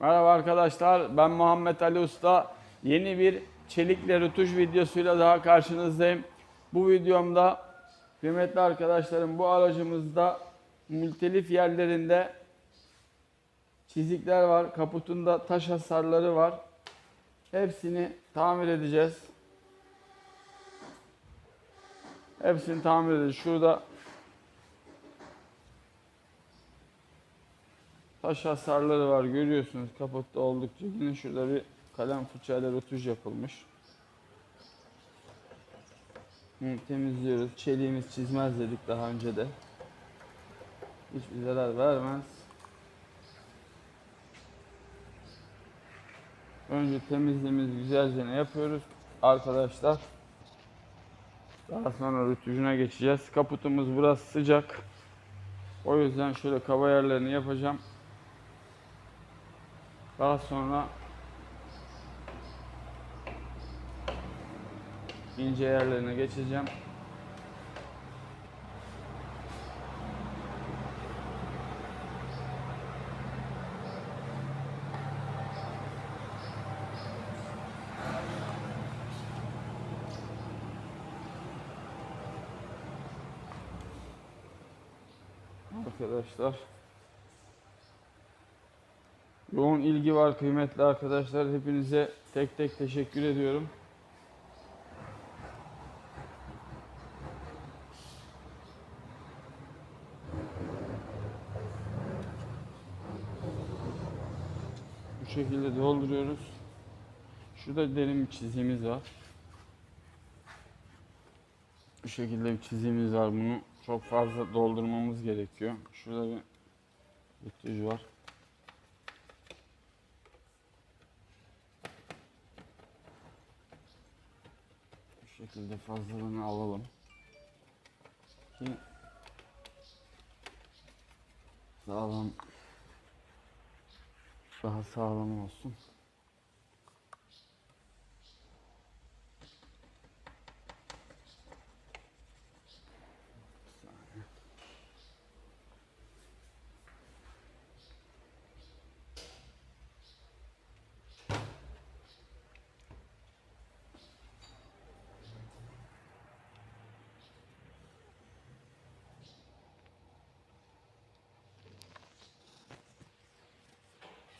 Merhaba arkadaşlar, ben Muhammed Ali Usta. Yeni bir çelikle rötuş videosuyla daha karşınızdayım. Bu videomda kıymetli arkadaşlarım bu aracımızda mültelif yerlerinde çizikler var. Kaputunda taş hasarları var. Hepsini tamir edeceğiz. Hepsini tamir edeceğiz. Şurada Taş hasarları var görüyorsunuz kaputta oldukça yine şurada bir kalem fırçayla rötuş yapılmış. Hı, temizliyoruz. Çeliğimiz çizmez dedik daha önce de. Hiçbir zarar vermez. Önce temizliğimizi güzelce ne yapıyoruz arkadaşlar. Daha sonra rötuşuna geçeceğiz. Kaputumuz burası sıcak. O yüzden şöyle kaba yerlerini yapacağım. Daha sonra ince yerlerine geçeceğim. Arkadaşlar Yoğun ilgi var kıymetli arkadaşlar. Hepinize tek tek teşekkür ediyorum. Bu şekilde dolduruyoruz. Şurada derin bir çizimimiz var. Bu şekilde bir çizimimiz var. Bunu çok fazla doldurmamız gerekiyor. Şurada bir bütücü var. Bu şekilde fazlalığını alalım. Ki sağlam daha sağlam olsun.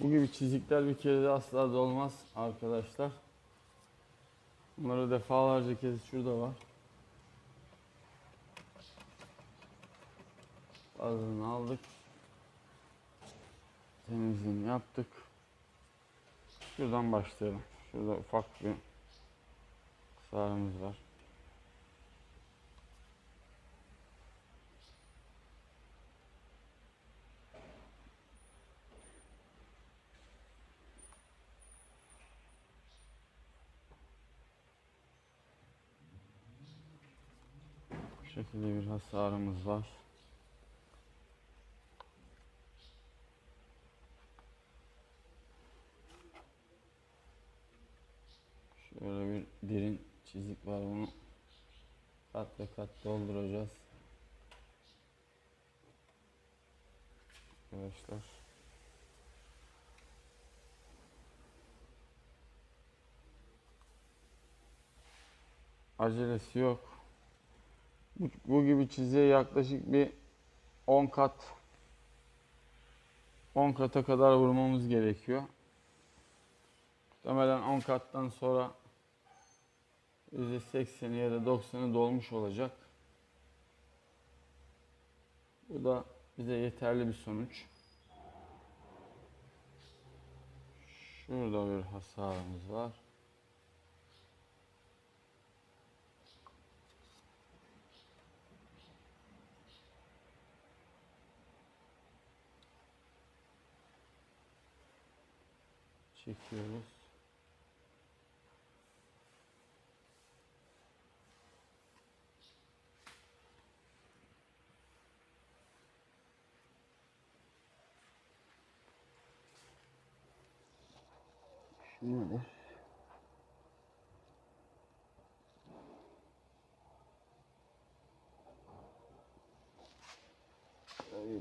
Bu gibi çizikler bir kere de asla dolmaz arkadaşlar. Bunları defalarca kez şurada var. Bazılarını aldık. Temizliğini yaptık. Şuradan başlayalım. Şurada ufak bir sarımız var. Şekilde bir hasarımız var. Şöyle bir derin çizik var bunu kat ve kat dolduracağız. Arkadaşlar. Acelesi yok. Bu, bu gibi çizgiye yaklaşık bir 10 kat 10 kata kadar vurmamız gerekiyor. Muhtemelen 10 kattan sonra %80'i ya da 90'ı dolmuş olacak. Bu da bize yeterli bir sonuç. Şurada bir hasarımız var. Çekiyoruz. Şöyle. Şöyle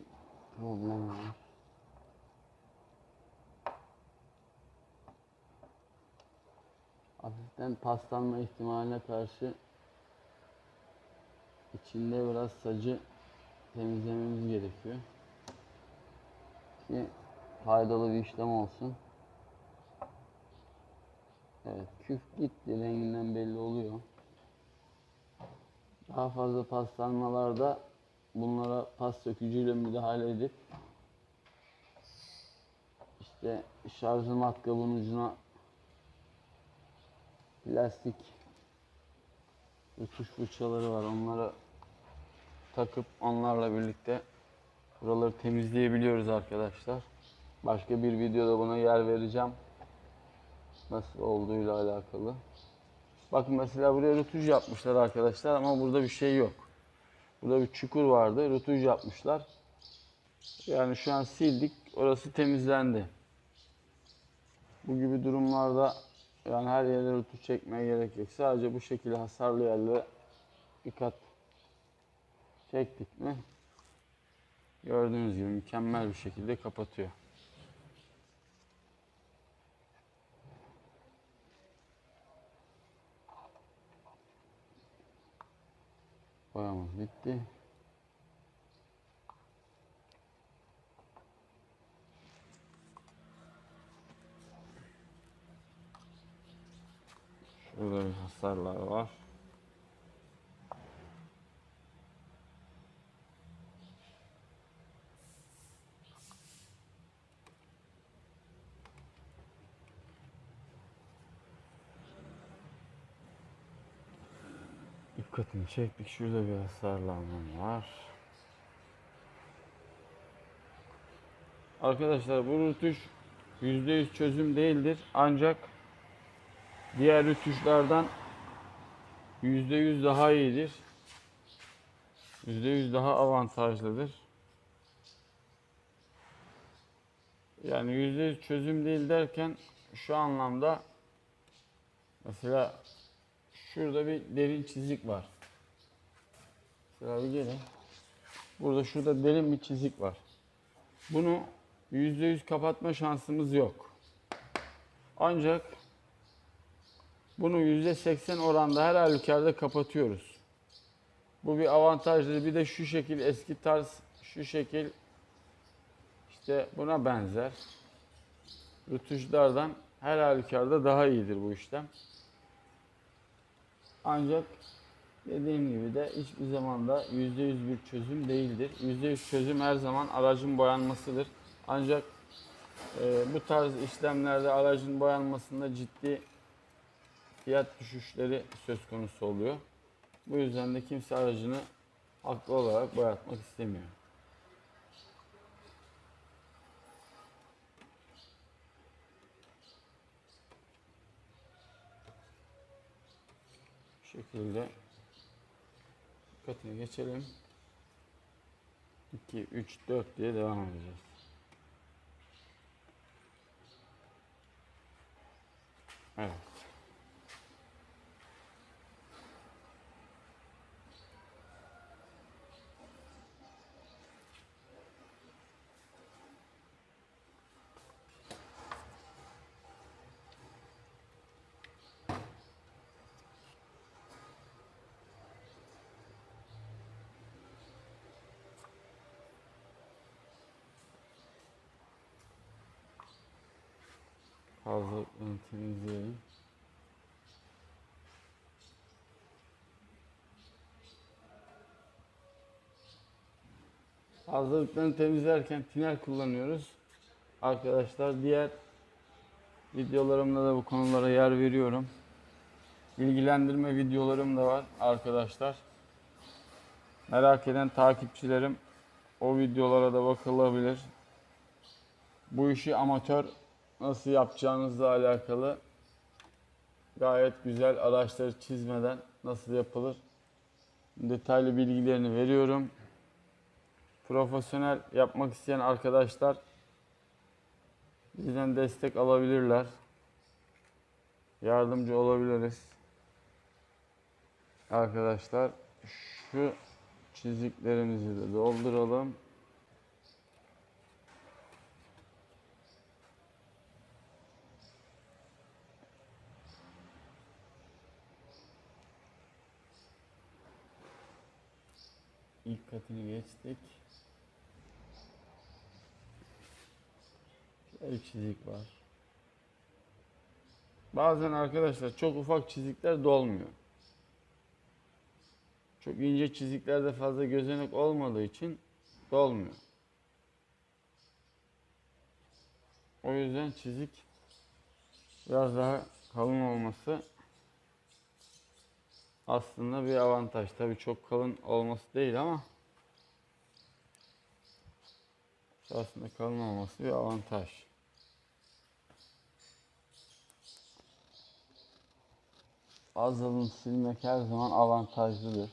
problem var. Hafiften paslanma ihtimaline karşı içinde biraz sacı temizlememiz gerekiyor. Ki faydalı bir işlem olsun. Evet, küf gitti. Renginden belli oluyor. Daha fazla paslanmalarda bunlara pas sökücüyle müdahale edip işte şarjlı matkabın ucuna plastik uçuş fırçaları var. Onlara takıp onlarla birlikte buraları temizleyebiliyoruz arkadaşlar. Başka bir videoda buna yer vereceğim. Nasıl olduğuyla alakalı. Bakın mesela buraya rötuş yapmışlar arkadaşlar ama burada bir şey yok. Burada bir çukur vardı. Rötuş yapmışlar. Yani şu an sildik. Orası temizlendi. Bu gibi durumlarda yani her yere rötuş çekmeye gerek yok. Sadece bu şekilde hasarlı yerlere bir kat çektik mi gördüğünüz gibi mükemmel bir şekilde kapatıyor. Boyamız bitti. Bir hasarlar var. Dikkatini çektik. Şurada bir hasarlanma var. Arkadaşlar bu rütuş %100 çözüm değildir. Ancak diğer rütuşlardan %100 daha iyidir. %100 daha avantajlıdır. Yani %100 çözüm değil derken şu anlamda mesela şurada bir derin çizik var. Mesela bir gelin. Burada şurada derin bir çizik var. Bunu %100 kapatma şansımız yok. Ancak bunu %80 oranda her halükarda kapatıyoruz. Bu bir avantajlı. Bir de şu şekil eski tarz şu şekil işte buna benzer. Rütuşlardan her halükarda daha iyidir bu işlem. Ancak dediğim gibi de hiçbir zaman da %100 bir çözüm değildir. %100 çözüm her zaman aracın boyanmasıdır. Ancak e, bu tarz işlemlerde aracın boyanmasında ciddi fiyat düşüşleri söz konusu oluyor. Bu yüzden de kimse aracını haklı olarak boyatmak istemiyor. Bu şekilde dikkatini geçelim. 2, 3, 4 diye devam edeceğiz. Evet. Fazlalıklarını temizleyelim. Fazlalıklarını temizlerken tünel kullanıyoruz. Arkadaşlar diğer videolarımda da bu konulara yer veriyorum. Bilgilendirme videolarım da var arkadaşlar. Merak eden takipçilerim o videolara da bakılabilir. Bu işi amatör nasıl yapacağınızla alakalı gayet güzel araçları çizmeden nasıl yapılır detaylı bilgilerini veriyorum. Profesyonel yapmak isteyen arkadaşlar bizden destek alabilirler. Yardımcı olabiliriz. Arkadaşlar şu çiziklerimizi de dolduralım. İlk katını geçtik. Bir çizik var. Bazen arkadaşlar çok ufak çizikler dolmuyor. Çok ince çiziklerde fazla gözenek olmadığı için dolmuyor. O yüzden çizik biraz daha kalın olması aslında bir avantaj. Tabii çok kalın olması değil ama aslında kalın olması bir avantaj. Az alın silmek her zaman avantajlıdır.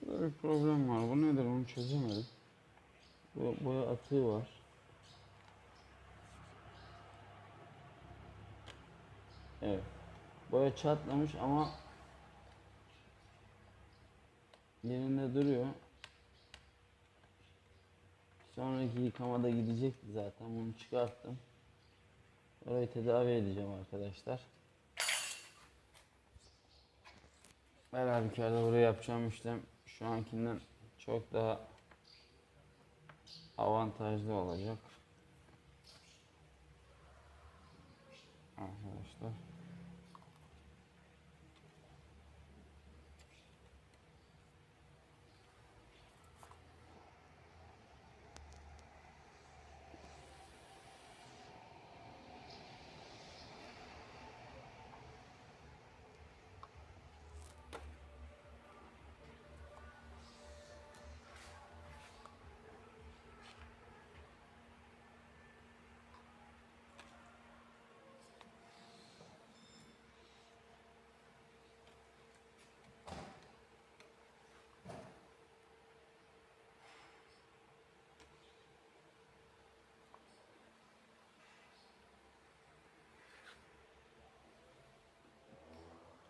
Şurada bir problem var. Bu nedir onu çözemedim. Bu boya atığı var. Evet. Boya çatlamış ama yerinde duruyor. Sonraki yıkamada gidecekti zaten. Bunu çıkarttım. Orayı tedavi edeceğim arkadaşlar. Her halükarda buraya yapacağım işlem şu ankinden çok daha avantajlı olacak. Arkadaşlar.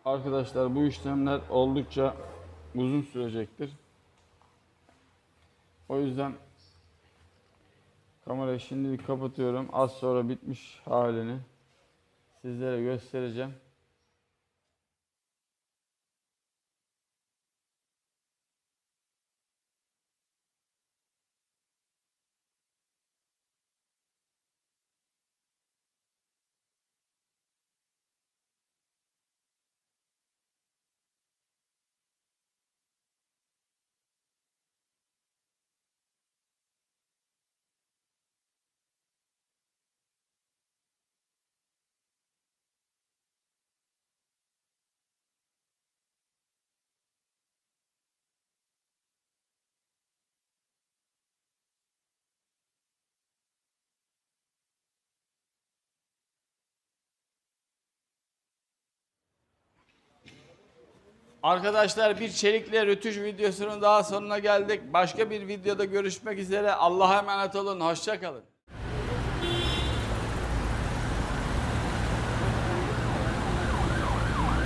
Arkadaşlar bu işlemler oldukça uzun sürecektir. O yüzden kamerayı şimdilik kapatıyorum. Az sonra bitmiş halini sizlere göstereceğim. Arkadaşlar bir çelikle rötuş videosunun daha sonuna geldik. Başka bir videoda görüşmek üzere. Allah'a emanet olun. Hoşça kalın.